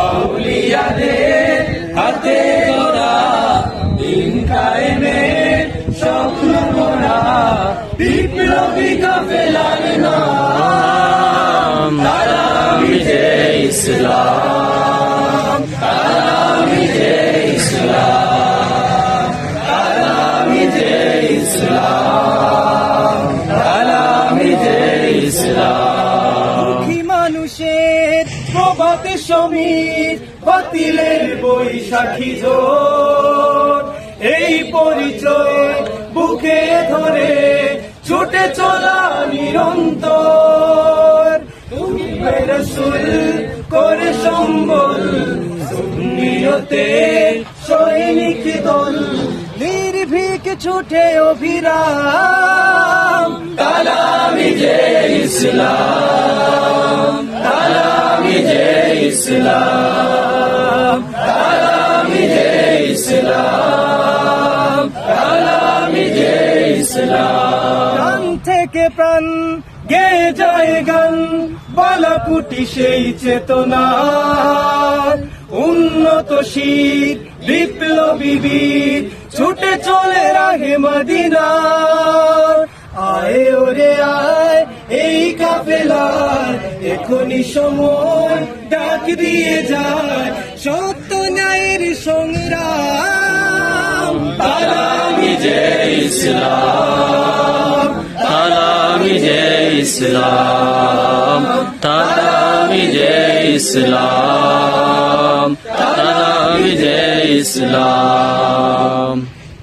আউলিয়াদের হাতে গড়া দিন কায়েমের স্বপ্ন মোরা বিপ্লবী কাফেলার নাম। তারা বিজয় ইসলাম তারা বিজয় ইসলাম তারা বিজয় ইসলাম তারা বিজয় ইসলাম। মানুষের প্রভাতে সমীর বাতিলের বৈশাখী জোর এই পরিচয় বুকে ধরে ছুটে চলা নিরন্তর। তুমি রসুল, করে সম্বল, সুন্নিয়তে সৈনিক দল। নির্ভীক ছুটে অভিরাম, কালামি যে ইসলাম। ইসলাম, কালামি যে ইসলাম, কালামি যে ইসলাম। থেকে প্রাণ গে যায় গান, বালাকুটি সেই চেতনা। উন্নত শীত, বিপ্লবী ছুটে চলে রাহে মদিনা। এখনই সময় ডাক দিয়ে যায়, সত্য ন্যায়ের সংগ্রাম। কালামি যে ইসলাম কালামি যে ইসলাম কালামি যে ইসলাম কালামি যে ইসলাম।